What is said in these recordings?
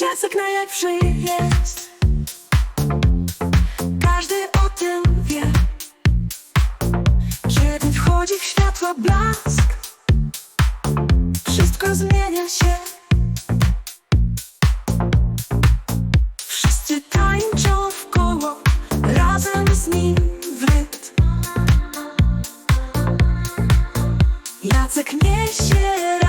Jacek najlepszy jest Każdy o tym wie. Kiedy wchodzi w światło blask Wszystko zmienia się. Wszyscy tańczą w koło Razem z nim w rytm. Jacek niesie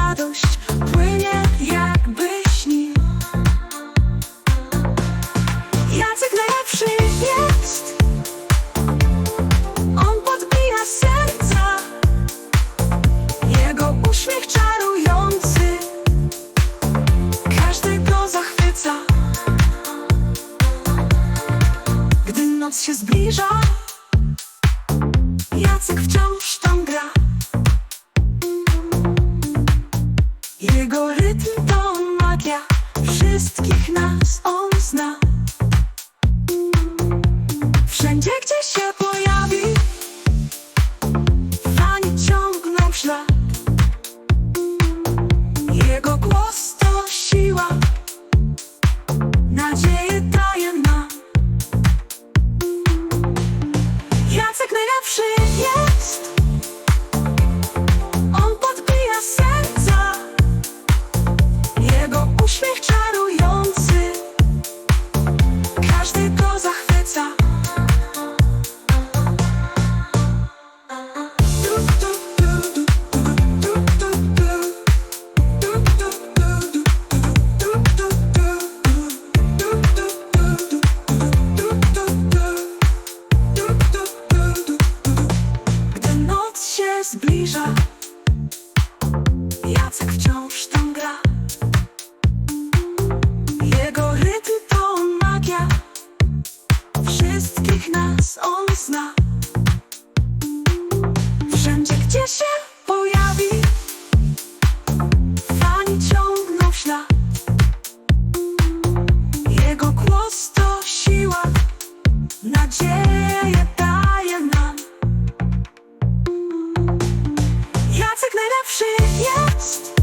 Się zbliża. Jacek wciąż tam gra. Jego rytm to magia Wszystkich nas on zna. Wszędzie gdzie się Jacek wciąż tam Jego rytm to magia. Wszystkich nas on zna. Wszędzie gdzie się pojawi Fani ciągną ślad. Jego głos to siła Nadzieję Najlepszy jest